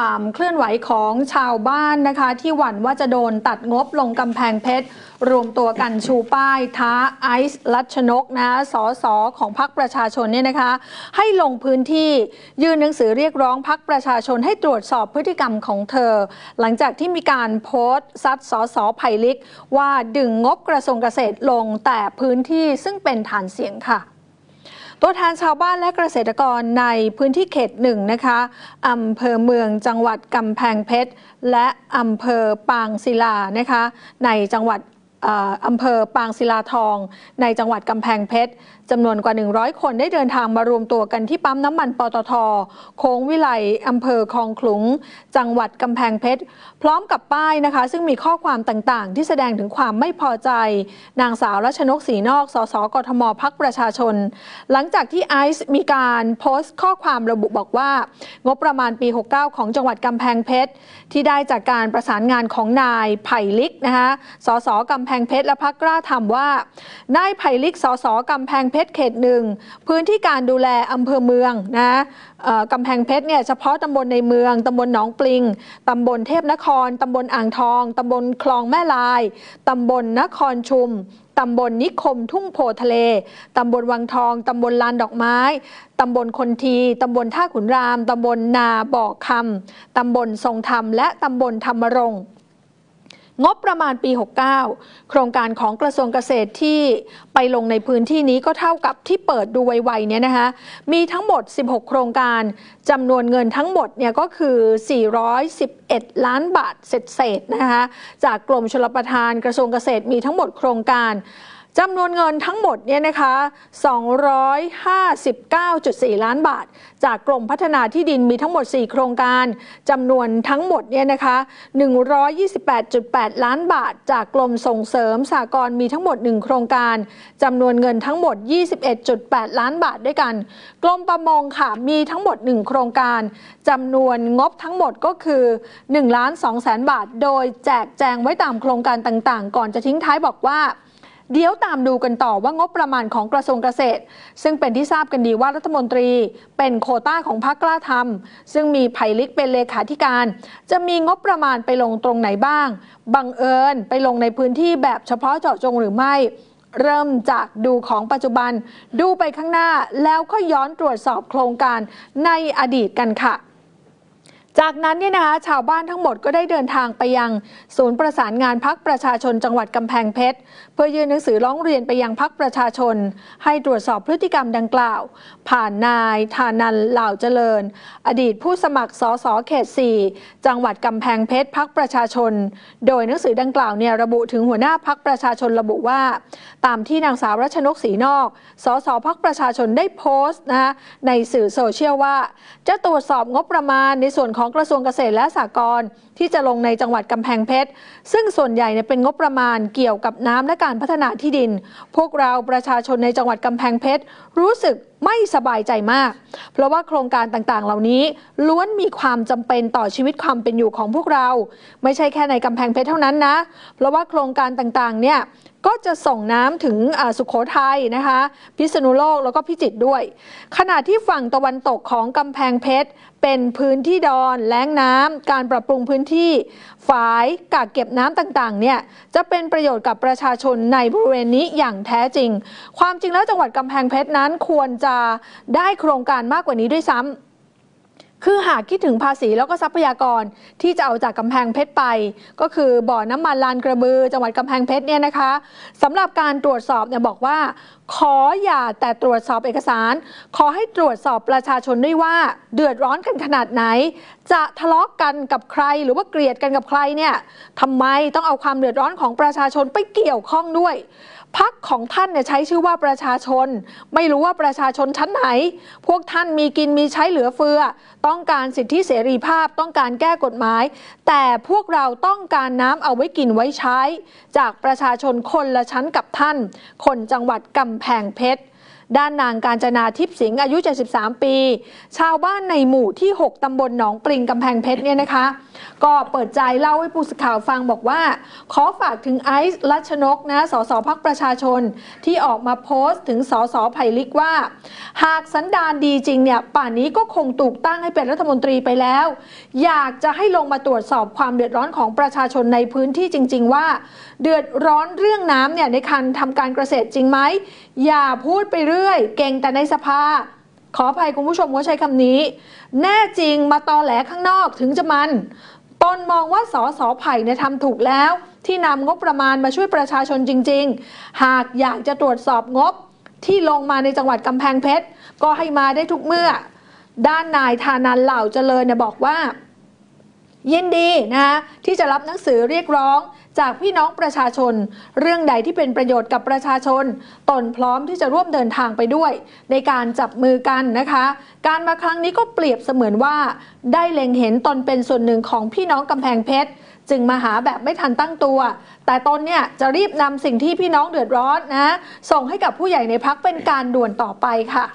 ความเคลื่อนไหวของชาวบ้านนะคะ ที่หวั่นว่าจะโดนตัดงบลงกำแพงเพชร รวมตัวกันชูป้าย ท้าไอซ์ลัชนกนะสอสอของพรรคประชาชนเนี่ยนะคะ ให้ลงพื้นที่ยื่นหนังสือเรียกร้องพรรคประชาชนให้ตรวจสอบพฤติกรรมของเธอ หลังจากที่มีการโพสต์ซัดสอสอไผ่ลิก ว่าดึงงบกระทรวงเกษตรลงแต่พื้นที่ซึ่งเป็นฐานเสียงค่ะ ตัวแทนชาวบ้านและเกษตรกรในพื้นที่เขตหนึ่งนะคะอำเภอเมืองจังหวัดกำแพงเพชร และอำเภอปางศิลานะคะ ในจังหวัด อำเภอปางศิลาทอง ในจังหวัดกำแพงเพชรจำนวนกว่า 100 คนได้เดินทางมารวมตัวกันที่ปั๊มน้ำมันปตท โค้งวิไลอำเภอคลองขลุง จังหวัดกำแพงเพชรพร้อมกับป้ายนะคะ ซึ่งมีข้อความต่างๆ ที่แสดงถึงความไม่พอใจ นางสาวรัชนกศรีนอกสสกทมพักประชาชน หลังจากที่ไอซ์มีการโพสต์ข้อความระบุบอกว่า งบประมาณปี 69 ของจังหวัดกำแพงเพชรที่ได้จากการประสานงานของนายไผ่ลิกนะคะสสกำแพงงเพชรและพักกล้าทำว่านายไผ่ลิกสสกำแพงเพชรเขตหนึ่งพื้นที่การดูแลอำเภอเมืองนะกำแพงเพชรเนี่ยเฉพาะตำบลในเมืองตำบลหนองปลิงตำบลเทพนครตำบลอ่างทองตำบลคลองแม่ลายตำบลนครชุมตำบลนิคมทุ่งโพทะเล ตำบลวังทอง ตำบลลานดอกไม้ ตำบลคนที ตำบลท่าขุนราม ตำบลนาบ่อคำ ตำบลทรงธรรม และตำบลธรรมรงค์ งบประมาณปี 69 โครงการของกระทรวงเกษตรที่ไปลงในพื้นที่นี้ก็เท่ากับที่เปิดดูไวๆเนี่ยนะคะมีทั้งหมด 16 โครงการจำนวนเงินทั้งหมดเนี่ยก็คือ 411 ล้านบาทเศษๆนะคะจากกรมชลประทานกระทรวงเกษตรมีทั้งหมดโครงการ จำนวนเงินทั้งหมดเนี่ยนะคะ 259.4 ล้านบาท จากกรมพัฒนาที่ดินมีทั้งหมด 4 โครงการจำนวนทั้งหมดเนี่ยนะคะ 128.8 ล้านบาท จากกรมส่งเสริมสากลมีทั้งหมด 1 โครงการจำนวนเงินทั้งหมด 21.8 ล้านบาทด้วยกัน กรมประมงค่ะมีทั้งหมด 1 โครงการจำนวนงบทั้งหมดก็คือ1ล้าน2แสนบาท โดยแจกแจงไว้ตามโครงการต่างๆ ก่อนจะทิ้งท้ายบอกว่า เดี๋ยวตามดูกันต่อว่างบประมาณของกระทรวงเกษตร ซึ่งเป็นที่ทราบกันดีว่ารัฐมนตรี เป็นโคต้าของพรรคกล้าทำซึ่งมีไผ่ลิกเป็นเลขาธิการ จะมีงบประมาณไปลงตรงไหนบ้าง บังเอิญไปลงในพื้นที่แบบเฉพาะเจาะจงหรือไม่เริ่มจากดูของปัจจุบัน ดูไปข้างหน้าแล้วก็ย้อนตรวจสอบโครงการในอดีตกันค่ะ จากนั้นเนี่ยนะคะชาวบ้านทั้งหมดก็ได้เดินทางไปยัง ศูนย์ประสานงานพักประชาชนจังหวัดกำแพงเพชร เพื่อยื่นหนังสือร้องเรียนไปยังพักประชาชน ให้ตรวจสอบพฤติกรรมดังกล่าว ผ่านนายธานันเหล่าเจริญ อดีตผู้สมัครสสเขต 4 จังหวัดกำแพงเพชรพักประชาชน โดยหนังสือดังกล่าวเนี่ยระบุถึงหัวหน้าพักประชาชนระบุว่า ตามที่นางสาวรัชนกศรีนอกสสพักประชาชนได้โพสต์นะคะในสื่อโซเชียลว่า จะตรวจสอบงบประมาณในส่วนของสองกระทรวงเกษตรและสหกรณ์ที่จะลงในจังหวัดกำแพงเพชร ซึ่งส่วนใหญ่เป็นงบประมาณเกี่ยวกับน้ำและการพัฒนาที่ดิน พวกเราประชาชนในจังหวัดกำแพงเพชรรู้สึก ไม่สบายใจมาก เพราะว่าโครงการต่างๆ เหล่านี้ล้วนมีความจำเป็นต่อชีวิตความเป็นอยู่ของพวกเรา ไม่ใช่แค่ในกำแพงเพชรเท่านั้นนะ เพราะว่าโครงการต่างๆ เนี่ยก็จะส่งน้ำถึงสุขโขทัยนะคะ พิษณุโลกแล้วก็พิจิตรด้วย ขณะที่ฝั่งตะวันตกของกำแพงเพชร เป็นพื้นที่ดอนแล้งน้ำการปรับปรุงพื้นที่ฝายกักเก็บน้ำต่างๆเนี่ยจะเป็นประโยชน์กับประชาชนในบริเวณนี้อย่างแท้จริง ความจริงแล้วจังหวัดกำแพงเพชรนั้นควรจะได้โครงการมากกว่านี้ด้วยซ้ำคือหากคิดถึงภาษีแล้วก็ทรัพยากรที่จะเอาจากกำแพงเพชรไป ก็คือบ่อน้ำมันลานกระบือ จังหวัดกำแพงเพชรเนี่ยนะคะสำหรับการตรวจสอบเนี่ยบอกว่า ขออย่าแต่ตรวจสอบเอกสาร ขอให้ตรวจสอบประชาชนด้วยว่า เดือดร้อนกันขนาดไหน จะทะเลาะกันกับใครหรือว่าเกลียดกันกับใครเนี่ยทำไมต้องเอาความเดือดร้อนของประชาชนไปเกี่ยวข้องด้วย พักของท่านเนี่ยใช้ชื่อว่าประชาชน ไม่รู้ว่าประชาชนชั้นไหน พวกท่านมีกินมีใช้เหลือเฟือ ต้องการสิทธิเสรีภาพต้องการแก้กฎหมาย แต่พวกเราต้องการน้ำเอาไว้กินไว้ใช้ จากประชาชนคนละชั้นกับท่าน คนจังหวัดกำแพงเพชรด้านนางการจนาทิพย์สิงห์อายุ 73 ปี ชาวบ้านในหมู่ที่ 6 ตำบลหนองปริงกำแพงเพชรเนี่ยนะคะก็เปิดใจเล่าให้ผู้สื่อข่าวฟังบอกว่า ขอฝากถึงไอซ์รัชนกนะสสพักประชาชนที่ออกมาโพสต์ถึงสสไผ่ลิกว่า หากสันดานดีจริงเนี่ยป่านนี้ก็คงถูกตั้งให้เป็นรัฐมนตรีไปแล้ว อยากจะให้ลงมาตรวจสอบความเดือดร้อนของประชาชนในพื้นที่จริง ๆ ว่า เดือดร้อนเรื่องน้ำเนี่ยในการทำการเกษตรจริงไหมอย่าพูดไปเรื่อย เก่งแต่ในสภา ขออภัยคุณผู้ชมว่าใช้คำนี้ แน่จริงมาตอแหลข้างนอกถึงจะมันตนมองว่าสอสอไผ่เนี่ยทำถูกแล้ว ที่นำงบประมาณมาช่วยประชาชนจริง ๆ หากอยากจะตรวจสอบงบที่ลงมาในจังหวัดกำแพงเพชร ก็ให้มาได้ทุกเมื่อ ด้านนายธานันเหล่าเจริญเนี่ยบอกว่า ยินดีนะคะที่จะรับหนังสือเรียกร้อง จากพี่น้องประชาชน เรื่องใดที่เป็นประโยชน์กับประชาชน ตนพร้อมที่จะร่วมเดินทางไปด้วย ในการจับมือกันนะคะ การมาครั้งนี้ก็เปรียบเสมือนว่า ได้เล็งเห็นตนเป็นส่วนหนึ่งของพี่น้องกำแพงเพชรจึงมาหาแบบไม่ทันตั้งตัว แต่ตนเนี่ยจะรีบนำสิ่งที่พี่น้องเดือดร้อนนะ ส่งให้กับผู้ใหญ่ในพักเป็นการด่วนต่อไปค่ะ